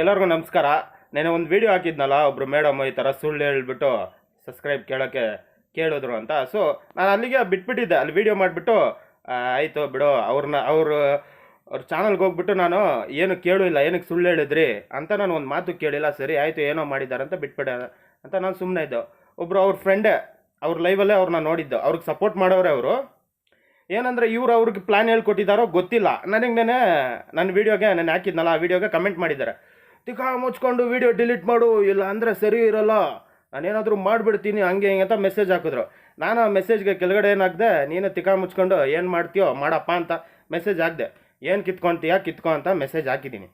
ಎಲ್ಲರಿಗೂ ನಮಸ್ಕಾರ. ನಾನು ಒಂದು ವಿಡಿಯೋ ಹಾಕಿದ್ನಲ್ಲ ಒಬ್ಬರು ಮೇಡಮ್ ಈ ಥರ ಸುಳ್ಳು ಹೇಳ್ಬಿಟ್ಟು ಸಬ್ಸ್ಕ್ರೈಬ್ ಕೇಳೋಕ್ಕೆ ಕೇಳಿದ್ರು ಅಂತ. ಸೊ ನಾನು ಅಲ್ಲಿಗೆ ಬಿಟ್ಬಿಟ್ಟಿದ್ದೆ. ಅಲ್ಲಿ ವಿಡಿಯೋ ಮಾಡಿಬಿಟ್ಟು ಆಯಿತು ಬಿಡು ಅವ್ರನ್ನ ಅವರು, ಅವ್ರ ಚಾನಲ್ಗೆ ಹೋಗ್ಬಿಟ್ಟು ನಾನು ಏನು ಕೇಳಿಲ್ಲ ಏನಕ್ಕೆ ಸುಳ್ಳು ಹೇಳಿದ್ರಿ ಅಂತ ನಾನು ಒಂದು ಮಾತು ಕೇಳಿಲ್ಲ. ಸರಿ, ಆಯಿತು, ಏನೋ ಮಾಡಿದ್ದಾರೆ ಅಂತ ಬಿಟ್ಬಿಡ ಅಂತ ನಾನು ಸುಮ್ಮನೆ ಇದ್ದೆ. ಒಬ್ಬರು ಅವ್ರ ಫ್ರೆಂಡೇ ಅವ್ರ ಲೈವಲ್ಲೇ ಅವ್ರನ್ನ ನೋಡಿದ್ದು. ಅವ್ರಿಗೆ ಸಪೋರ್ಟ್ ಮಾಡೋರೆ ಅವರು. ಏನಂದರೆ ಇವ್ರು ಅವ್ರಿಗೆ ಪ್ಲ್ಯಾನ್ ಹೇಳ್ಕೊಟ್ಟಿದ್ದಾರೋ ಗೊತ್ತಿಲ್ಲ. ನನಗೆ ನೆನೆ ನನ್ನ ವೀಡಿಯೋಗೆ ನಾನು ಹಾಕಿದ್ನಲ್ಲ, ಆ ವೀಡಿಯೋಗೆ ಕಮೆಂಟ್ ಮಾಡಿದ್ದಾರೆ. ತಿಕಾ ಮುಚ್ಕೊಂಡು ವೀಡಿಯೋ ಡಿಲೀಟ್ ಮಾಡು, ಇಲ್ಲ ಅಂದರೆ ಸರಿ ಇರಲ್ಲ. ನಾನೇನಾದರೂ ಮಾಡಿಬಿಡ್ತೀನಿ, ಹಂಗೆ ಹಿಂಗೆ ಅಂತ ಮೆಸೇಜ್ ಹಾಕಿದ್ರು. ನಾನು ಆ ಮೆಸೇಜ್ಗೆ ಕೆಳಗಡೆ ಏನಾಗ್ದೆ, ನೀನು ತಿಕಾ ಮುಚ್ಕೊಂಡು ಏನು ಮಾಡ್ತೀಯೋ ಮಾಡಪ್ಪ ಅಂತ ಮೆಸೇಜ್ ಹಾಕಿದೆ. ಏನು ಕಿತ್ಕೊಂತೀಯ, ಕಿತ್ಕೊ ಅಂತ ಮೆಸೇಜ್ ಹಾಕಿದ್ದೀನಿ.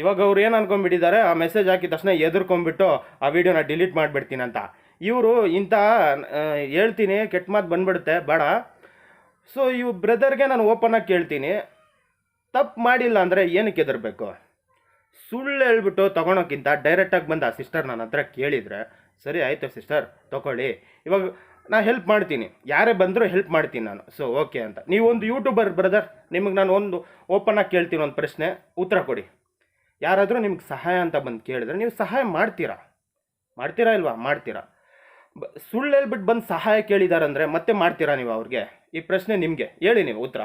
ಇವಾಗ ಅವ್ರು ಏನು ಅನ್ಕೊಂಡ್ಬಿಟ್ಟಿದ್ದಾರೆ, ಆ ಮೆಸೇಜ್ ಹಾಕಿದ ತಕ್ಷಣ ಎದುರ್ಕೊಂಡ್ಬಿಟ್ಟು ಆ ವಿಡಿಯೋನ ಡಿಲೀಟ್ ಮಾಡಿಬಿಡ್ತೀನಿ ಅಂತ. ಇವರು ಇಂಥ ಹೇಳ್ತೀನಿ, ಕೆಟ್ಟ ಮಾತು ಬಂದ್ಬಿಡುತ್ತೆ, ಬೇಡ. ಸೊ ಇವು ಬ್ರದರ್ಗೆ ನಾನು ಓಪನ್ ಆಗಿ ಕೇಳ್ತೀನಿ. ತಪ್ಪು ಮಾಡಿಲ್ಲ ಅಂದರೆ ಏನಕ್ಕೆ ಎದರ್ಬೇಕು ಸುಳ್ಳು ಹೇಳ್ಬಿಟ್ಟು ತೊಗೊಳೋಕ್ಕಿಂತ ಡೈರೆಕ್ಟಾಗಿ ಬಂದು ಆ ಸಿಸ್ಟರ್ ನನ್ನ ಹತ್ರ ಕೇಳಿದರೆ, ಸರಿ ಆಯಿತು ಸಿಸ್ಟರ್ ತೊಗೊಳ್ಳಿ. ಇವಾಗ ನಾನು ಹೆಲ್ಪ್ ಮಾಡ್ತೀನಿ. ಯಾರೇ ಬಂದರೂ ಹೆಲ್ಪ್ ಮಾಡ್ತೀನಿ ನಾನು. ಸೊ ಓಕೆ ಅಂತ. ನೀವು ಒಂದು ಯೂಟ್ಯೂಬರ್ ಬ್ರದರ್ ನಿಮಗೆ ನಾನು ಒಂದು ಓಪನ್ ಆಗಿ ಕೇಳ್ತೀನಿ ಒಂದು ಪ್ರಶ್ನೆ, ಉತ್ತರ ಕೊಡಿ. ಯಾರಾದರೂ ನಿಮ್ಗೆ ಸಹಾಯ ಅಂತ ಬಂದು ಕೇಳಿದ್ರೆ ನೀವು ಸಹಾಯ ಮಾಡ್ತೀರಾ? ಮಾಡ್ತೀರಾ ಇಲ್ವಾ? ಮಾಡ್ತೀರಾ. ಬ, ಸುಳ್ಳು ಹೇಳ್ಬಿಟ್ಟು ಬಂದು ಸಹಾಯ ಕೇಳಿದಾರಂದರೆ ಮತ್ತೆ ಮಾಡ್ತೀರಾ ನೀವು ಅವ್ರಿಗೆ? ಈ ಪ್ರಶ್ನೆ ನಿಮಗೆ. ಹೇಳಿ ನೀವು ಉತ್ತರ.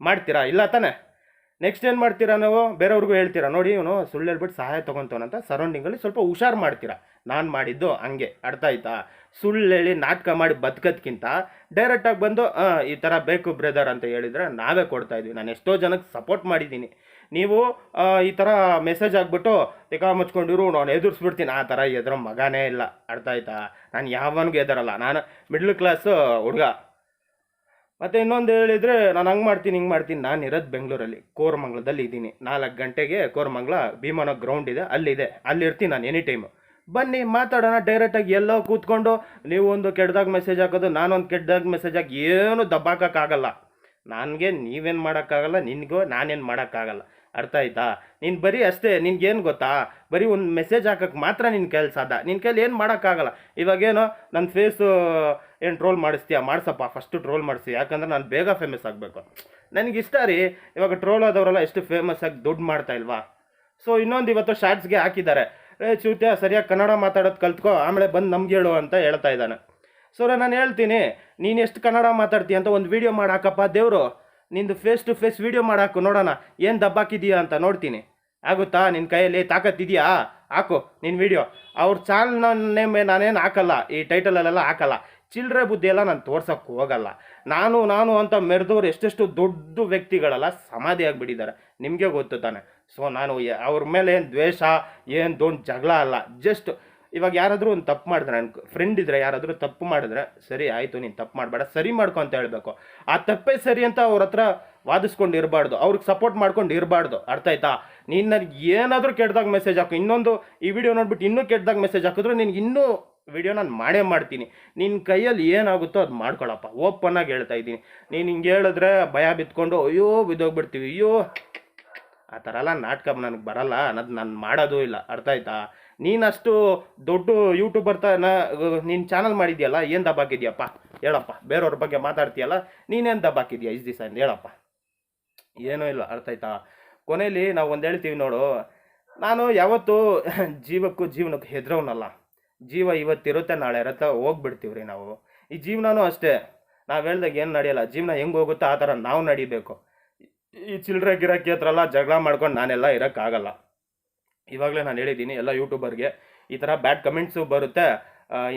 ಮಾಡ್ತೀರಾ? ಇಲ್ಲ ತಾನೆ? ನೆಕ್ಸ್ಟ್ ಏನು ಮಾಡ್ತೀರಾ ನಾವು? ಬೇರೆಯವ್ರಿಗೂ ಹೇಳ್ತೀರಾ, ನೋಡಿ ಇವನು ಸುಳ್ಳು ಹೇಳ್ಬಿಟ್ಟು ಸಹಾಯ ತೊಗೊತವನಂತ ಸರೌಂಡಿಂಗಲ್ಲಿ ಸ್ವಲ್ಪ ಹುಷಾರು ಮಾಡ್ತೀರಾ? ನಾನು ಮಾಡಿದ್ದು ಹಂಗೆ, ಅರ್ಥ ಆಯ್ತಾ? ಸುಳ್ಳು ಹೇಳಿ ನಾಟಕ ಮಾಡಿ ಬದುಕೋದ್ಕಿಂತ ಡೈರೆಕ್ಟಾಗಿ ಬಂದು ಈ ಥರ ಬೇಕು ಬ್ರದರ್ ಅಂತ ಹೇಳಿದರೆ ನಾವೇ ಕೊಡ್ತಾ ಇದ್ವಿ. ನಾನು ಎಷ್ಟೋ ಜನಕ್ಕೆ ಸಪೋರ್ಟ್ ಮಾಡಿದ್ದೀನಿ. ನೀವು ಈ ಥರ ಮೆಸೇಜ್ ಆಗಿಬಿಟ್ಟು ತಿಕಾ ಮುಚ್ಕೊಂಡಿರು, ನಾನು ಎದುರಿಸ್ಬಿಡ್ತೀನಿ. ಆ ಥರ ಎದುರೋ ಮಗನೇ ಇಲ್ಲ. ಅರ್ಥ ಆಯ್ತಾ? ನಾನು ಯಾವನಿಗೂ ಎದರಲ್ಲ. ನಾನು ಮಿಡ್ಲ್ ಕ್ಲಾಸ್ ಹುಡುಗ. ಮತ್ತು ಇನ್ನೊಂದು ಹೇಳಿದರೆ ನಾನು ಹಂಗೆ ಮಾಡ್ತೀನಿ, ಹಿಂಗೆ ಮಾಡ್ತೀನಿ. ನಾನು ಇರೋದು ಬೆಂಗಳೂರಲ್ಲಿ, ಕೋರಮಂಗ್ಲದಲ್ಲಿ ಇದ್ದೀನಿ. ನಾಲ್ಕು ಗಂಟೆಗೆ ಕೋರಮಂಗ್ಲ ಭೀಮನ ಗ್ರೌಂಡ್ ಇದೆ, ಅಲ್ಲಿದೆ. ಅಲ್ಲಿ ಇರ್ತೀನಿ ನಾನು ಎನಿ ಟೈಮು ಬನ್ನಿ, ಮಾತಾಡೋಣ ಡೈರೆಕ್ಟಾಗಿ ಎಲ್ಲೋ ಕೂತ್ಕೊಂಡು, ನೀವು ಒಂದು ಕೆಟ್ಟದಾಗ ಮೆಸೇಜ್ ಹಾಕೋದು, ನಾನೊಂದು ಕೆಟ್ಟದಾಗ ಮೆಸೇಜ್ ಹಾಕಿ ಏನು ದಬ್ಬಾಕೋಕ್ಕಾಗಲ್ಲ. ನನಗೆ ನೀವೇನು ಮಾಡೋಕ್ಕಾಗಲ್ಲ, ನಿನಗೂ ನಾನೇನು ಮಾಡೋಕ್ಕಾಗಲ್ಲ. ಅರ್ಥ ಆಯ್ತಾ? ನೀನು ಬರೀ ಅಷ್ಟೇ, ನಿನ್ಗೇನು ಗೊತ್ತಾ? ಬರೀ ಒಂದು ಮೆಸೇಜ್ ಹಾಕಕ್ಕೆ ಮಾತ್ರ ನಿನ್ನ ಕೆಲಸ ಅದ ನಿನ್ನ ಕೈಲಿ ಏನು ಮಾಡೋಕ್ಕಾಗಲ್ಲ. ಇವಾಗೇನು ನನ್ನ ಫೇಸು ಏನು ಟ್ರೋಲ್ ಮಾಡಿಸ್ತೀಯ? ಮಾಡ್ಸಪ್ಪ ಫಸ್ಟು ಟ್ರೋಲ್ ಮಾಡಿಸಿ. ಯಾಕಂದ್ರೆ ನಾನು ಬೇಗ ಫೇಮಸ್ ಆಗಬೇಕು. ನನಗೆ ಇಷ್ಟ ರೀ, ಇವಾಗ ಟ್ರೋಲ್ ಆದವರೆಲ್ಲ ಎಷ್ಟು ಫೇಮಸ್ ಆಗಿ ದುಡ್ಡು ಮಾಡ್ತಾ ಇಲ್ವಾ? ಸೊ ಇನ್ನೊಂದು ಇವತ್ತು ಶಾರ್ಟ್ಸ್ಗೆ ಹಾಕಿದ್ದಾರೆ. ಏ ಚೂತ್ಯ ಸರಿಯಾಗಿ ಕನ್ನಡ ಮಾತಾಡೋದು ಕಲ್ತ್ಕೋ, ಆಮೇಲೆ ಬಂದು ನಮ್ಗೆ ಹೇಳು ಅಂತ ಹೇಳ್ತಾ ಇದ್ದಾನೆ. ಸೊ ನಾನು ಹೇಳ್ತೀನಿ, ನೀನು ಎಷ್ಟು ಕನ್ನಡ ಮಾತಾಡ್ತೀಯ ಅಂತ ಒಂದು ವೀಡಿಯೋ ಮಾಡಾಕಪ್ಪ ದೇವರು. ನಿಂದು ಫೇಸ್ ಟು ಫೇಸ್ ವೀಡಿಯೋ ಮಾಡಾಕು ನೋಡೋಣ. ಏನು ದಬ್ಬಾಕಿದೀಯಾ ಅಂತ ನೋಡ್ತೀನಿ. ಆಗುತ್ತಾ? ನಿನ್ನ ಕೈಯಲ್ಲಿ ತಾಕತ್ತಿದೆಯಾ ಹಾಕು ನಿನ್ನ ವೀಡಿಯೋ ಅವ್ರ ಚಾನಲ್ನ ನೇಮ್ ನಾನೇನು ಹಾಕಲ್ಲ, ಈ ಟೈಟಲಲ್ಲೆಲ್ಲ ಹಾಕಲ್ಲ. ಚಿಲ್ಲರೆ ಬುದ್ಧಿ ಎಲ್ಲ ನಾನು ತೋರ್ಸೋಕ್ಕೆ ಹೋಗಲ್ಲ. ನಾನು ನಾನು ಅಂತ ಮೆರೆದವ್ರು ಎಷ್ಟೆಷ್ಟು ದೊಡ್ಡ ವ್ಯಕ್ತಿಗಳೆಲ್ಲ, ಸಮಾಧಿ ಆಗಿಬಿಟ್ಟಿದ್ದಾರೆ. ನಿಮಗೆ ಗೊತ್ತು ತಾನೆ. ಸೊ ನಾನು ಅವ್ರ ಮೇಲೆ ಏನು ದ್ವೇಷ, ಏನು ದೊಡ್ಡ ಜಗಳ ಅಲ್ಲ. ಜಸ್ಟ್ ಇವಾಗ ಯಾರಾದರೂ ಒಂದು ತಪ್ಪು ಮಾಡಿದ್ರೆ ನನ್ನ ಫ್ರೆಂಡ್ ಇದ್ದರೆ ಯಾರಾದರೂ ತಪ್ಪು ಮಾಡಿದ್ರೆ, ಸರಿ, ಆಯಿತು, ನೀನು ತಪ್ಪು ಮಾಡಬೇಡ, ಸರಿ ಮಾಡ್ಕೊ ಅಂತ ಹೇಳಬೇಕು. ಆ ತಪ್ಪೇ ಸರಿ ಅಂತ ಅವ್ರ ಹತ್ರ ವಾದಿಸ್ಕೊಂಡು ಇರಬಾರ್ದು, ಅವ್ರಿಗೆ ಸಪೋರ್ಟ್ ಮಾಡ್ಕೊಂಡು ಇರಬಾರ್ದು. ಅರ್ಥ ಆಯ್ತಾ? ನೀನು ನನಗೆ ಏನಾದರೂ ಕೆಟ್ಟದಾಗ ಮೆಸೇಜ್ ಹಾಕು. ಇನ್ನೊಂದು ಈ ವಿಡಿಯೋ ನೋಡ್ಬಿಟ್ಟು ಇನ್ನೂ ಕೆಟ್ಟದಾಗ ಮೆಸೇಜ್ ಹಾಕಿದ್ರೆ ನಿನ್ಗೆ ಇನ್ನೂ ವಿಡಿಯೋ ನಾನು ಮಾಡೇ ಮಾಡ್ತೀನಿ. ನಿನ್ನ ಕೈಯಲ್ಲಿ ಏನಾಗುತ್ತೋ ಅದು ಮಾಡ್ಕೊಳಪ್ಪ. ಓಪನ್ ಆಗಿ ಹೇಳ್ತಾ ಇದ್ದೀನಿ. ನೀನು ಹಿಂಗೆ ಹೇಳಿದ್ರೆ ಭಯ ಬಿತ್ಕೊಂಡು, ಅಯ್ಯೋ, ಬಿದ್ದೋಗ್ಬಿಡ್ತೀವಿ. ಅಯ್ಯೋ. ಆ ಥರ ಎಲ್ಲ ನಾಟಕ ನನಗೆ ಬರಲ್ಲ ಅನ್ನೋದು ನಾನು ಮಾಡೋದು ಇಲ್ಲ. ಅರ್ಥ ಆಯ್ತಾ? ನೀನಷ್ಟು ದೊಡ್ಡ ಯೂಟ್ಯೂಬರ್ ತ ನೀನು ಚಾನಲ್ ಮಾಡಿದ್ಯಲ್ಲ, ಏನು ದಬ್ಬಾಕಿದ್ಯಪ್ಪ ಹೇಳಪ್ಪ, ಬೇರೆಯವ್ರ ಬಗ್ಗೆ ಮಾತಾಡ್ತೀಯಲ್ಲ ನೀನೇನು ದಬ್ಬಾಕಿದ್ಯಾ ಇಷ್ಟು ದಿವಸ ಅಂತ ಹೇಳಪ್ಪ. ಏನೂ ಇಲ್ಲ, ಅರ್ಥ ಆಯ್ತಾ? ಕೊನೆಯಲ್ಲಿ ನಾವು ಒಂದು ಹೇಳ್ತೀವಿ ನೋಡು, ನಾನು ಯಾವತ್ತೂ ಜೀವಕ್ಕೂ ಜೀವನಕ್ಕೂ ಹೆದ್ರವನಲ್ಲ ಜೀವ ಇವತ್ತಿರುತ್ತೆ, ನಾಳೆ ಇರುತ್ತೆ, ಹೋಗ್ಬಿಡ್ತೀವ್ರಿ ನಾವು. ಈ ಜೀವನನೂ ಅಷ್ಟೇ. ನಾವು ಹೇಳ್ದಾಗ ಏನು ನಡೆಯಲ್ಲ, ಜೀವನ ಹೆಂಗೆ ಹೋಗುತ್ತೋ ಆ ಥರ ನಾವು ನಡಿಬೇಕು. ಈ ಚಿಲ್ಲರೆ ಗಿರಾಕಿ ಹತ್ರ ಜಗಳ ಮಾಡ್ಕೊಂಡು ನಾನೆಲ್ಲ ಇರೋಕ್ಕಾಗಲ್ಲ. ಇವಾಗಲೇ ನಾನು ಹೇಳಿದ್ದೀನಿ ಎಲ್ಲ ಯೂಟ್ಯೂಬರ್ಗೆ, ಈ ಥರ ಬ್ಯಾಡ್ ಕಮೆಂಟ್ಸು ಬರುತ್ತೆ.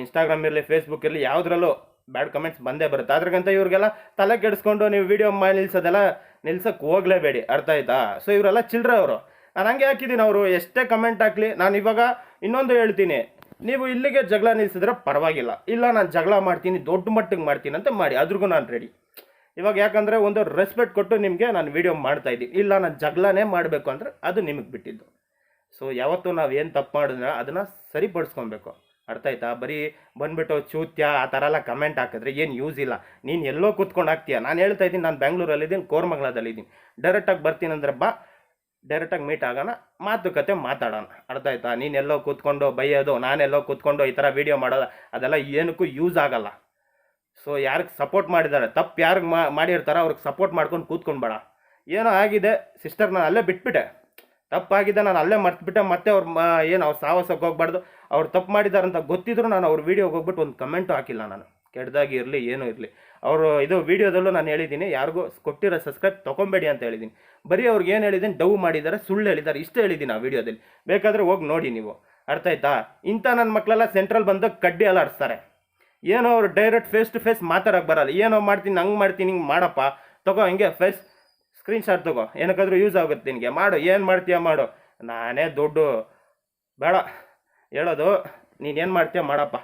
ಇನ್ಸ್ಟಾಗ್ರಾಮ್ ಇರಲಿ ಫೇಸ್ಬುಕ್ ಇರಲಿ, ಯಾವುದ್ರಲ್ಲೂ ಬ್ಯಾಡ್ ಕಮೆಂಟ್ಸ್ ಬಂದೇ ಬರುತ್ತೆ. ಅದ್ರಗಂತ ಇವ್ರಿಗೆಲ್ಲ ತಲೆ ಕೆಡಿಸ್ಕೊಂಡು ನೀವು ವೀಡಿಯೋ ಮಾಡಿ ನಿಲ್ಸೋದೆಲ್ಲ ನಿಲ್ಸಕ್ಕೆ ಹೋಗಲೇಬೇಡಿ. ಅರ್ಥ ಆಯ್ತಾ? ಸೊ ಇವರೆಲ್ಲ ಚಿಲ್ಡ್ರೆ ಅವರು. ನಾನು ಹಂಗೆ ಹಾಕಿದ್ದೀನಿ ಅವರು. ಎಷ್ಟೇ ಕಮೆಂಟ್ ಹಾಕಲಿ, ನಾನು ಇವಾಗ ಇನ್ನೊಂದು ಹೇಳ್ತೀನಿ. ನೀವು ಇಲ್ಲಿಗೆ ಜಗಳ ನಿಲ್ಸಿದ್ರೆ ಪರವಾಗಿಲ್ಲ. ಇಲ್ಲ, ನಾನು ಜಗಳ ಮಾಡ್ತೀನಿ, ದೊಡ್ಡ ಮಟ್ಟಿಗೆ ಮಾಡ್ತೀನಿ ಅಂತ ಮಾಡಿ. ಅದ್ರಿಗೂ ನಾನು ರೆಡಿ ಇವಾಗ ಯಾಕಂದರೆ ಒಂದು ರೆಸ್ಪೆಕ್ಟ್ ಕೊಟ್ಟು ನಿಮಗೆ ನಾನು ವೀಡಿಯೋ ಮಾಡ್ತಾಯಿದ್ದೀನಿ ಇಲ್ಲ, ನಾನು ಜಗಳನೇ ಮಾಡಬೇಕು ಅಂದರೆ ಅದು ನಿಮಗೆ ಬಿಟ್ಟಿದ್ದು. ಸೊ ಯಾವತ್ತೂ ನಾವು ಏನು ತಪ್ಪು ಮಾಡಿದ್ರೆ ಅದನ್ನು ಸರಿಪಡಿಸ್ಕೊಬೇಕು. ಅರ್ಥ ಆಯ್ತಾ? ಬರೀ ಬಂದ್ಬಿಟ್ಟು ಚೂತ್ಯ, ಆ ಥರ ಎಲ್ಲ ಕಮೆಂಟ್ ಹಾಕಿದ್ರೆ ಏನು ಯೂಸ್ ಇಲ್ಲ. ನೀನು ಎಲ್ಲೋ ಕೂತ್ಕೊಂಡು ಹಾಕ್ತೀಯ? ನಾನು ಹೇಳ್ತಾ ಇದ್ದೀನಿ, ನಾನು ಬೆಂಗಳೂರಲ್ಲಿದ್ದೀನಿ ಕೋರ್ಮಂಗ್ಲಾದಲ್ಲಿದ್ದೀನಿ ಡೈರೆಕ್ಟಾಗಿ ಬರ್ತೀನಿ ಅಂದ್ರೆ ಬಾ ಡೈರೆಕ್ಟಾಗಿ ಮೀಟ್ ಆಗೋಣ, ಮಾತುಕತೆ ಮಾತಾಡೋಣ. ಅರ್ಥ ಆಯ್ತಾ? ನೀನು ಎಲ್ಲೋ ಕೂತ್ಕೊಂಡು ಬೈಯೋದು ನಾನೆಲ್ಲೋ ಕೂತ್ಕೊಂಡು ಈ ಥರ ವೀಡಿಯೋ ಮಾಡೋದು, ಅದೆಲ್ಲ ಏನಕ್ಕೂ ಯೂಸ್ ಆಗಲ್ಲ. ಸೊ ಯಾರಿಗೆ ಸಪೋರ್ಟ್ ಮಾಡಿದ್ದಾರೆ? ತಪ್ಪು ಯಾರಿಗೆ ಮಾಡಿರ್ತಾರೋ ಅವ್ರಿಗೆ ಸಪೋರ್ಟ್ ಮಾಡ್ಕೊಂಡು ಕೂತ್ಕೊಂಡ್ಬೇಡ ಏನೋ ಆಗಿದೆ ಸಿಸ್ಟರ್ ನಾನು ಅಲ್ಲೇ ಬಿಟ್ಬಿಟ್ಟೆ. ತಪ್ಪಾಗಿದೆ, ನಾನು ಅಲ್ಲೇ ಮರ್ತ್ಬಿಟ್ಟೆ, ಮತ್ತೆ ಅವ್ರು ಏನು ಅವ್ರು ಸಾಹಸಕ್ಕೆ ಹೋಗ್ಬಾರ್ದು, ಅವ್ರು ತಪ್ಪು ಮಾಡಿದ್ದಾರೆ ಅಂತ ಗೊತ್ತಿದ್ರು ನಾನು ಅವ್ರ ವೀಡಿಯೋಗೆ ಹೋಗ್ಬಿಟ್ಟು ಒಂದು ಕಮೆಂಟು ಹಾಕಿಲ್ಲ ನಾನು. ಕೆಟ್ಟದಾಗಿ ಇರಲಿ, ಏನೂ ಇರಲಿ. ಅವರು ಇದು ವೀಡಿಯೋದಲ್ಲೂ ನಾನು ಹೇಳಿದ್ದೀನಿ, ಯಾರಿಗೂ ಕೊಟ್ಟಿರೋ ಸಬ್ಸ್ಕ್ರೈಬ್ ತೊಗೊಬೇಡಿ ಅಂತ ಹೇಳಿದ್ದೀನಿ. ಬರೀ ಅವ್ರಿಗೆ ಏನು ಹೇಳಿದ್ದೀನಿ ಡವ್ ಮಾಡಿದ್ದಾರೆ, ಸುಳ್ಳು ಹೇಳಿದ್ದಾರೆ, ಇಷ್ಟು ಹೇಳಿದ್ದೀನಿ ಆ ವೀಡಿಯೋದಲ್ಲಿ ಬೇಕಾದರೆ ಹೋಗಿ ನೋಡಿ ನೀವು. ಅರ್ಥ ಆಯ್ತಾ? ಇಂಥ ನನ್ನ ಮಕ್ಕಳೆಲ್ಲ ಸೆಂಟ್ರಲ್ ಬಂದಾಗ ಕಡ್ಡಿ ಎಲ್ಲ ಆಡಿಸ್ತಾರೆ ಏನೋ ಅವ್ರು ಡೈರೆಕ್ಟ್ ಫೇಸ್ ಟು ಫೇಸ್ ಮಾತಾಡೋಕೆ ಬರಲ್ಲ. ಏನೋ ಮಾಡ್ತೀನಿ, ಹಂಗೆ ಮಾಡ್ತೀನಿ, ಹಿಂಗೆ ಮಾಡಪ್ಪ. ತಗೋ, ಹಂಗೆ ಫೇಸ್ ಸ್ಕ್ರೀನ್ ಶಾಟ್ ತಗೋ. ಏನಕ್ಕಾದ್ರೂ ಯೂಸ್ ಆಗುತ್ತೆ ನಿನಗೆ. ಮಾಡು. ಏನು ಮಾಡ್ತೀಯ ಮಾಡು. ನಾನೇ ದುಡ್ಡು. ಬೇಡ. ಹೇಳೋದು, ನೀನು ಏನು ಮಾಡ್ತೀಯ ಮಾಡಪ್ಪ.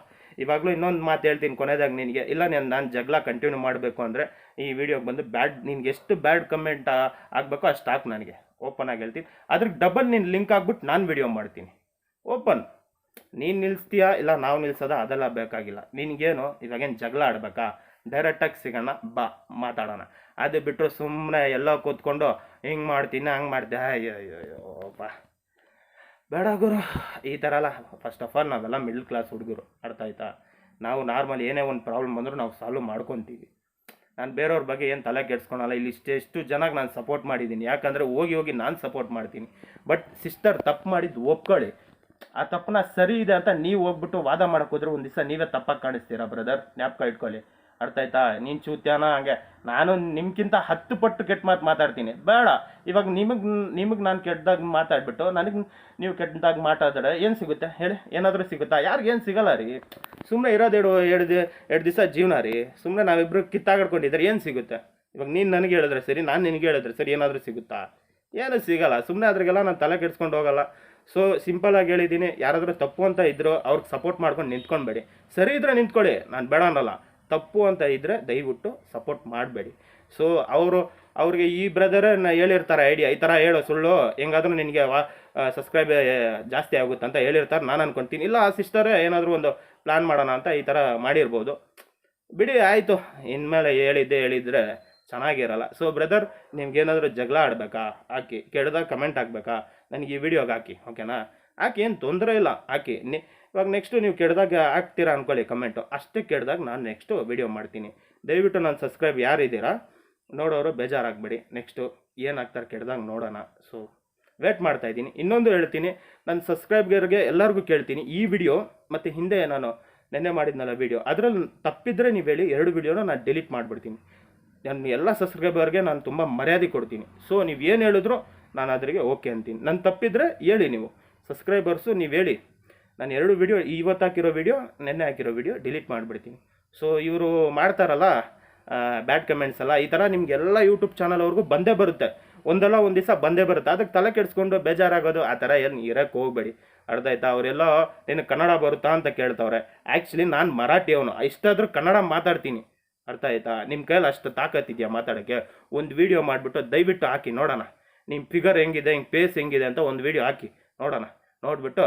ಇವಾಗಲೂ ಇನ್ನೊಂದು ಮಾತು ಹೇಳ್ತೀನಿ ಕೊನೆದಾಗ ನಿನಗೆ. ಇಲ್ಲ, ನಾನು ನಾನು ಜಗಳ ಕಂಟಿನ್ಯೂ ಮಾಡಬೇಕು ಅಂದರೆ ಈ ವಿಡಿಯೋಗೆ ಬಂದು ಬ್ಯಾಡ್ ನಿನಗೆ ಎಷ್ಟು ಬ್ಯಾಡ್ ಕಮೆಂಟ್ ಆಗಬೇಕೋ ಅಷ್ಟು ಹಾಕು ನನಗೆ. ಓಪನ್ ಆಗಿ ಹೇಳ್ತೀನಿ. ಅದ್ರಿಗೆ ಡಬಲ್ ನೀನು ಲಿಂಕ್ ಆಗ್ಬಿಟ್ಟು ನಾನು ವಿಡಿಯೋ ಮಾಡ್ತೀನಿ. ಓಪನ್ ನೀನು ನಿಲ್ಲಿಸ್ತೀಯಾ ಇಲ್ಲ, ನಾವು ನಿಲ್ಸೋದ? ಅದೆಲ್ಲ ಬೇಕಾಗಿಲ್ಲ. ನಿನಗೇನು? ಇವಾಗೇನು ಜಗಳ ಆಡ್ಬೇಕಾ? ಡೈರೆಕ್ಟಾಗಿ ಸಿಗೋಣ, ಬಾ, ಮಾತಾಡೋಣ. ಅದು ಬಿಟ್ಟರು ಸುಮ್ಮನೆ ಎಲ್ಲ ಕೂತ್ಕೊಂಡು, ಹಿಂಗೆ ಮಾಡ್ತೀನಿ, ಹಂಗೆ ಮಾಡ್ತೀನಿ ಅಯ್ಯೋ ಅಯ್ಯೋ ಬಾ. ಬೇಡ ಗುರು. ಈ ಥರ ಅಲ್ಲ. ಫಸ್ಟ್ ಆಫ್ ಆಲ್ ನಾವೆಲ್ಲ ಮಿಡ್ಲ್ ಕ್ಲಾಸ್ ಹುಡುಗರು. ಅರ್ಥ ಆಯ್ತಾ? ನಾವು ನಾರ್ಮಲ್ ಏನೇ ಒಂದು ಪ್ರಾಬ್ಲಮ್ ಬಂದರೂ ನಾವು ಸಾಲ್ವ್ ಮಾಡ್ಕೊತೀವಿ. ನಾನು ಬೇರೆಯವ್ರ ಬಗ್ಗೆ ಏನು ತಲೆ ಕೆಡ್ಸ್ಕೊಳಲ್ಲ. ಇಲ್ಲಿ ಇಷ್ಟೆಷ್ಟು ಜನಕ್ಕೆ ನಾನು ಸಪೋರ್ಟ್ ಮಾಡಿದ್ದೀನಿ. ಯಾಕಂದರೆ ಹೋಗಿ ಹೋಗಿ ನಾನು ಸಪೋರ್ಟ್ ಮಾಡ್ತೀನಿ. ಬಟ್ ಸಿಸ್ಟರ್ ತಪ್ಪು ಮಾಡಿದ್ದು ಒಪ್ಕೊಳ್ಳಿ. ಆ ತಪ್ಪನ್ನ ಸರಿ ಇದೆ ಅಂತ ನೀವು ಹೋಗ್ಬಿಟ್ಟು ವಾದ ಮಾಡೋಕ್ಕೋದ್ರೆ ಒಂದು ದಿವಸ ನೀವೇ ತಪ್ಪಾಗಿ ಕಾಣಿಸ್ತೀರಾ ಬ್ರದರ್ ಜ್ಞಾಪಕ ಇಟ್ಕೊಳ್ಳಿ. ಅರ್ಥ ಆಯ್ತಾ? ನೀನು ಚೂತ್ಯಾನ? ಹಂಗೆ. ನಾನು ನಿಮ್ಗಿಂತ ಹತ್ತು ಪಟ್ಟು ಕೆಟ್ಟ ಮಾತು ಮಾತಾಡ್ತೀನಿ. ಬೇಡ. ಇವಾಗ ನಿಮಗೆ ನಿಮಗೆ ನಾನು ಕೆಟ್ಟದಾಗ ಮಾತಾಡ್ಬಿಟ್ಟು ನನಗೆ ನೀವು ಕೆಟ್ಟದಾಗ ಮಾತಾಡಿದ್ರೆ ಏನು ಸಿಗುತ್ತೆ? ಹೇಳಿ. ಏನಾದರೂ ಸಿಗುತ್ತಾ? ಯಾರಿಗೇನು ಸಿಗಲ್ಲ ರೀ. ಸುಮ್ಮನೆ ಇರೋದು ಎರಡು ಎರಡು ಎರಡು ದಿವಸ ಜೀವನ ರೀ. ಸುಮ್ಮನೆ ನಾವಿಬ್ಬರು ಕಿತ್ತಾಗಡ್ಕೊಂಡಿದ್ರೆ ಏನು ಸಿಗುತ್ತೆ? ಇವಾಗ ನೀನು ನನಗೆ ಹೇಳಿದ್ರೆ ಸರಿ, ನಾನು ನಿನಗೆ ಹೇಳಿದ್ರೆ ಸರಿ, ಏನಾದರೂ ಸಿಗುತ್ತಾ? ಏನು ಸಿಗಲ್ಲ. ಸುಮ್ಮನೆ ಅದ್ರಿಗೆಲ್ಲ ನಾನು ತಲೆ ಕೆಡ್ಸ್ಕೊಂಡು ಹೋಗಲ್ಲ. ಸೊ ಸಿಂಪಲಾಗಿ ಹೇಳಿದ್ದೀನಿ. ಯಾರಾದರೂ ತಪ್ಪು ಅಂತ ಇದ್ದರೂ ಅವ್ರಿಗೆ ಸಪೋರ್ಟ್ ಮಾಡ್ಕೊಂಡು ನಿಂತ್ಕೊಳ್ಬೇಡಿ ಸರಿ ಇದ್ರೆ ನಿಂತ್ಕೊಳ್ಳಿ. ನಾನು ಬೇಡ ಅನ್ನಲ್ಲ. ತಪ್ಪು ಅಂತ ಇದ್ದರೆ ದಯವಿಟ್ಟು ಸಪೋರ್ಟ್ ಮಾಡಬೇಡಿ. ಸೊ ಅವರು, ಅವ್ರಿಗೆ ಈ ಬ್ರದರ್ ಹೇಳಿರ್ತಾರೆ ಐಡಿಯಾ ಈ ಥರ ಹೇಳೋ ಸುಳ್ಳು, ಹೆಂಗಾದ್ರೂ ನಿನಗೆ ವಾ ಸಬ್ಸ್ಕ್ರೈಬ್ ಜಾಸ್ತಿ ಆಗುತ್ತೆ ಅಂತ ಹೇಳಿರ್ತಾರೆ, ನಾನು ಅನ್ಕೊತೀನಿ. ಇಲ್ಲ ಆ ಸಿಸ್ಟರೇ ಏನಾದರೂ ಒಂದು ಪ್ಲ್ಯಾನ್ ಮಾಡೋಣ ಅಂತ ಈ ಥರ ಮಾಡಿರ್ಬೋದು. ಬಿಡಿ, ಆಯಿತು. ಇನ್ಮೇಲೆ ಹೇಳಿದ್ದೆ ಹೇಳಿದರೆ ಚೆನ್ನಾಗಿರಲ್ಲ. ಸೊ ಬ್ರದರ್ ನಿಮ್ಗೇನಾದರೂ ಜಗಳ ಆಡಬೇಕಾ? ಹಾಕಿ ಕೆಡ್ದಾಗ ಕಮೆಂಟ್ ಹಾಕ್ಬೇಕಾ? ನನಗೆ ಈ ವಿಡಿಯೋಗೆ ಹಾಕಿ ಓಕೆನಾ ಹಾಕಿ ಏನು ತೊಂದರೆ ಇಲ್ಲ. ಹಾಕಿ ನಿ ಇವಾಗ ನೆಕ್ಸ್ಟು ನೀವು ಕೆಡ್ದಾಗ ಹಾಕ್ತೀರಾ ಅಂದ್ಕೊಳ್ಳಿ ಕಮೆಂಟು ಅಷ್ಟೇ ಕೆಡ್ದಾಗ ನಾನು ನೆಕ್ಸ್ಟು ವಿಡಿಯೋ ಮಾಡ್ತೀನಿ. ದಯವಿಟ್ಟು ನಾನು ಸಬ್ಸ್ಕ್ರೈಬ್ ಯಾರಿದ್ದೀರಾ, ನೋಡೋರು ಬೇಜಾರಾಗಬೇಡಿ. ನೆಕ್ಸ್ಟು ಏನು ಆಗ್ತಾರೆ ಕೆಡ್ದಾಗ ನೋಡೋಣ. ಸೊ ವೇಟ್ ಮಾಡ್ತಾ ಇದ್ದೀನಿ. ಇನ್ನೊಂದು ಹೇಳ್ತೀನಿ. ನನ್ನ ಸಬ್ಸ್ಕ್ರೈಬರ್ಗೆ ಎಲ್ಲರಿಗೂ ಕೇಳ್ತೀನಿ. ಈ ವಿಡಿಯೋ ಮತ್ತು ಹಿಂದೆ ನಾನು ನೆನ್ನೆ ಮಾಡಿದ್ನಲ್ಲ ವಿಡಿಯೋ ಅದರಲ್ಲಿ ತಪ್ಪಿದ್ರೆ ನೀವು ಹೇಳಿ ಎರಡು ವೀಡಿಯೋನ ನಾನು ಡಿಲೀಟ್ ಮಾಡಿಬಿಡ್ತೀನಿ. ನನ್ನ ಎಲ್ಲ ಸಬ್ಸ್ಕ್ರೈಬರ್ಗೆ ನಾನು ತುಂಬ ಮರ್ಯಾದೆ ಕೊಡ್ತೀನಿ. ಸೊ ನೀವು ಏನು ಹೇಳಿದ್ರು ನಾನು ಅದರಿಗೆ ಓಕೆ ಅಂತೀನಿ. ನನ್ನ ತಪ್ಪಿದ್ರೆ ಹೇಳಿ ನೀವು. ಸಬ್ಸ್ಕ್ರೈಬರ್ಸು ನೀವು ಹೇಳಿ. ನಾನು ಎರಡು ವಿಡಿಯೋ ಇವತ್ತು ಹಾಕಿರೋ ವಿಡಿಯೋ ನೆನ್ನೆ ಹಾಕಿರೋ ವಿಡಿಯೋ ಡಿಲೀಟ್ ಮಾಡಿಬಿಡ್ತೀನಿ. ಸೊ ಇವರು ಮಾಡ್ತಾರಲ್ಲ ಬ್ಯಾಡ್ ಕಮೆಂಟ್ಸ್ ಅಲ್ಲ ಈ ಥರ ನಿಮಗೆಲ್ಲ ಯೂಟ್ಯೂಬ್ ಚಾನಲ್ ಅವ್ರಿಗೂ ಬಂದೇ ಬರುತ್ತೆ. ಒಂದಲ್ಲ ಒಂದು ದಿವಸ ಬಂದೇ ಬರುತ್ತೆ. ಅದಕ್ಕೆ ತಲೆ ಕೆಡಿಸ್ಕೊಂಡು ಬೇಜಾರಾಗೋದು, ಆ ಥರ ಏನು ಇರೋಕ್ಕೆ ಹೋಗ್ಬೇಡಿ. ಅರ್ಧ ಆಯ್ತಾ? ಅವರೆಲ್ಲ ನಿನಗೆ ಕನ್ನಡ ಬರುತ್ತಾ ಅಂತ ಕೇಳ್ತವ್ರೆ. ಆ್ಯಕ್ಚುಲಿ ನಾನು ಮರಾಠಿಯವನು. ಇಷ್ಟಾದರೂ ಕನ್ನಡ ಮಾತಾಡ್ತೀನಿ. ಅರ್ಥ ಆಯ್ತಾ? ನಿಮ್ಮ ಕೈಯಲ್ಲಿ ಅಷ್ಟು ತಾಕತ್ತಿದೆಯಾ ಮಾತಾಡೋಕ್ಕೆ? ಒಂದು ವಿಡಿಯೋ ಮಾಡಿಬಿಟ್ಟು ದಯವಿಟ್ಟು ಹಾಕಿ, ನೋಡೋಣ. ನಿಮ್ಮ ಫಿಗರ್ ಹೆಂಗಿದೆ ಹಿಂಗೆ ಪೇಸ್ ಹೆಂಗಿದೆ ಅಂತ ಒಂದು ವಿಡಿಯೋ ಹಾಕಿ, ನೋಡೋಣ. ನೋಡಿಬಿಟ್ಟು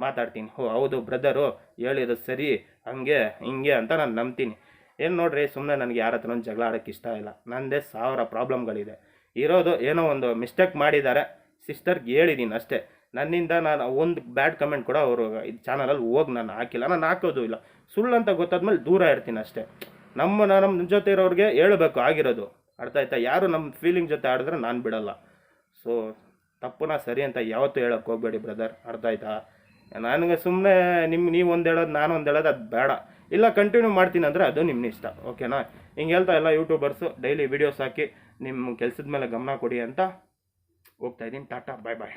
ಮಾತಾಡ್ತೀನಿ. ಓ, ಹೌದು, ಬ್ರದರು ಹೇಳಿದ ಸರಿ, ಹಂಗೆ, ಹಿಂಗೆ ಅಂತ ನಾನು ನಂಬ್ತೀನಿ. ಏನು ನೋಡ್ರಿ ಸುಮ್ಮನೆ ನನಗೆ ಯಾರ ಹತ್ರನೂ ಜಗಳ ಆಡೋಕ್ಕೆ ಇಷ್ಟ ಇಲ್ಲ. ನನ್ನದೇ ಸಾವಿರ ಪ್ರಾಬ್ಲಮ್ಗಳಿದೆ. ಇರೋದು ಏನೋ ಒಂದು ಮಿಸ್ಟೇಕ್ ಮಾಡಿದ್ದಾರೆ. ಸಿಸ್ಟರ್ಗೆ ಹೇಳಿದ್ದೀನಿ ಅಷ್ಟೇ. ನನ್ನಿಂದ ನಾನು ಒಂದು ಬ್ಯಾಡ್ ಕಮೆಂಟ್ ಕೂಡ ಅವರು ಇದು ಚಾನಲಲ್ಲಿ ಹೋಗಿ ನಾನು ಹಾಕಿಲ್ಲ. ನಾನು ಹಾಕೋದು ಇಲ್ಲ. ಸುಳ್ಳು ಅಂತ ಗೊತ್ತಾದ್ಮೇಲೆ ದೂರ ಇರ್ತೀನಿ ಅಷ್ಟೇ. ನಮ್ಮ ನಮ್ಮ ಜೊತೆ ಇರೋರಿಗೆ ಹೇಳಬೇಕು ಆಗಿರೋದು. ಅರ್ಥ ಆಯ್ತಾ? ಯಾರು ನಮ್ಮ ಫೀಲಿಂಗ್ ಜೊತೆ ಆಡಿದ್ರೆ ನಾನು ಬಿಡಲ್ಲ. ಸೊ ತಪ್ಪುನ ಸರಿ ಅಂತ ಯಾವತ್ತೂ ಹೇಳೋಕ್ಕೆ ಹೋಗಬೇಡಿ ಬ್ರದರ್. ಅರ್ಥ ಆಯ್ತಾ? ನನಗೆ ಸುಮ್ಮನೆ ನಿಮ್ಮ ನೀವು ಒಂದು ಹೇಳೋದು, ನಾನು ಒಂದು ಹೇಳೋದು ಅದು ಬೇಡ. ಇಲ್ಲ ಕಂಟಿನ್ಯೂ ಮಾಡ್ತೀನಿ ಅಂದರೆ ಅದು ನಿಮ್ಮ ಇಷ್ಟ ಓಕೆನಾ ಹಿಂಗೆ ಹೇಳ್ತಾ ಎಲ್ಲ ಯೂಟ್ಯೂಬರ್ಸು ಡೈಲಿ ವೀಡಿಯೋಸ್ ಹಾಕಿ ನಿಮ್ಮ ಕೆಲಸದ ಮೇಲೆ ಗಮನ ಕೊಡಿ ಅಂತ ಹೋಗ್ತಾ ಇದ್ದೀನಿ. ಟಾಟಾ ಬಾಯ್ ಬಾಯ್